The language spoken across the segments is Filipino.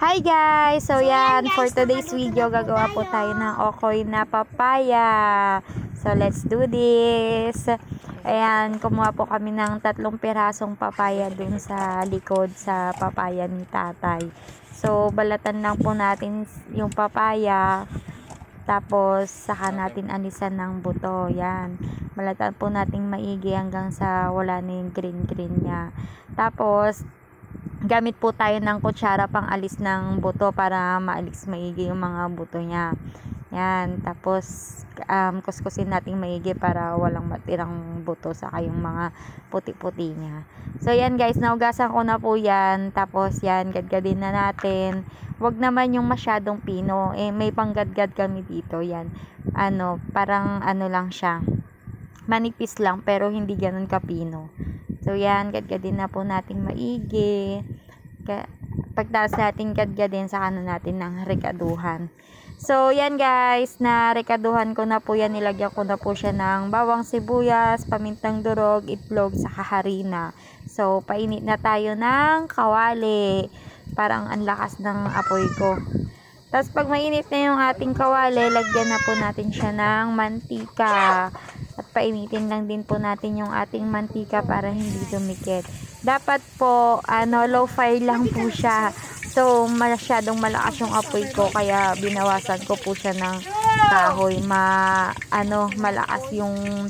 Hi guys! So yan, for today's video, gagawa po tayo ng okoy na papaya. So let's do this! Ayan, kumuha po kami ng tatlong pirasong papaya dun sa likod sa papaya ni tatay. So, balatan lang po natin yung papaya. Tapos, saka natin anisan ng buto. Yan. Balatan po natin maigi hanggang sa wala na yung green-green niya. Tapos, gamit po tayo ng kutsara pang alis ng buto para maalis maigi yung mga buto niya. Yan. Tapos, um, kuskusin natin maigi para walang matirang buto sa yung mga puti-puti niya. So, yan guys. Naugasan ko na po yan. Tapos, yan. Gadgadin na natin. Wag naman yung masyadong pino. Eh, may panggadgad kami dito. Yan. Ano, parang ano lang siya. Manipis lang, pero hindi ganun kapino. So, yan. Gadgadin na po natin maigi. Ka- pagtaas natin gadgadin sa ano natin ng rekaduhan. So, yan guys, na rekaduhan ko na po yan. Nilagyan ko na po siya ng bawang sibuyas, pamintang durog, itlog, sa harina. So, painit na tayo ng kawali. Parang ang lakas ng apoy ko. Tapos, pag mainit na yung ating kawali, lagyan na po natin siya ng mantika. Painitin lang din po natin yung ating mantika para hindi dumikit. Dapat po, ano, low fire lang po siya. So, masyadong malakas yung apoy ko, kaya binawasan ko po siya ng kahoy. Ma, ano, malakas yung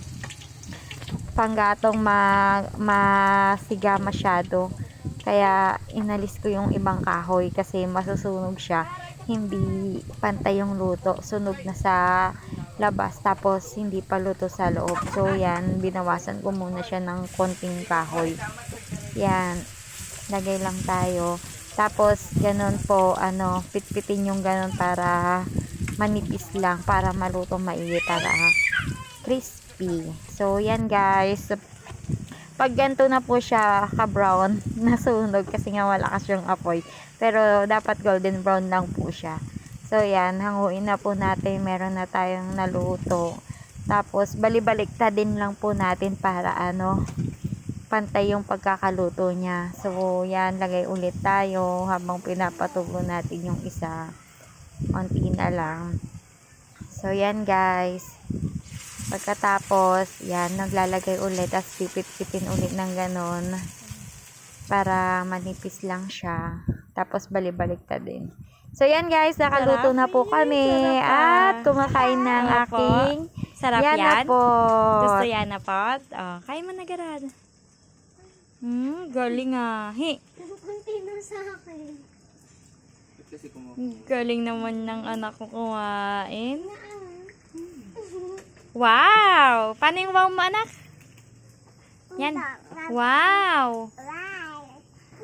panggatong ma, masiga masyado. Kaya, inalis ko yung ibang kahoy kasi masusunog siya. Hindi pantay yung luto. Sunog na sa labas tapos hindi pa luto sa loob. So, yan, binawasan ko muna siya ng konting kahoy. Yan, lagay lang tayo. Tapos, ganun po, ano, pitpitin yung ganun para manipis lang, para maluto maigi, para crispy. So, yan guys. Pag ganito na po siya ka-brown, nasunog kasi nga malakas yung apoy. Pero, dapat golden brown lang po siya. So, yan, hanguin na po natin. Meron na tayong naluto. Tapos, balibalik din lang po natin para ano, pantay yung pagkakaluto niya. So, yan, lagay ulit tayo habang pinapatubo natin yung isa. Konti na lang. So, yan guys. Pagkatapos, yan, naglalagay ulit as pipit-pitin ulit ng ganon para manipis lang siya. Tapos, balibalik din. So, yan guys, nakaluto na po kami Sarap ah. at kumakain ng Opo. aking Sarap yan na yan. po. Gusto yan na pot? Oh, kaya mo nagarad. Hmm, galing ah. Hi. Kunti na sa akin. Galing naman ng anak ko kumain. Wow! Paano yung wow mo, anak? Yan. Wow!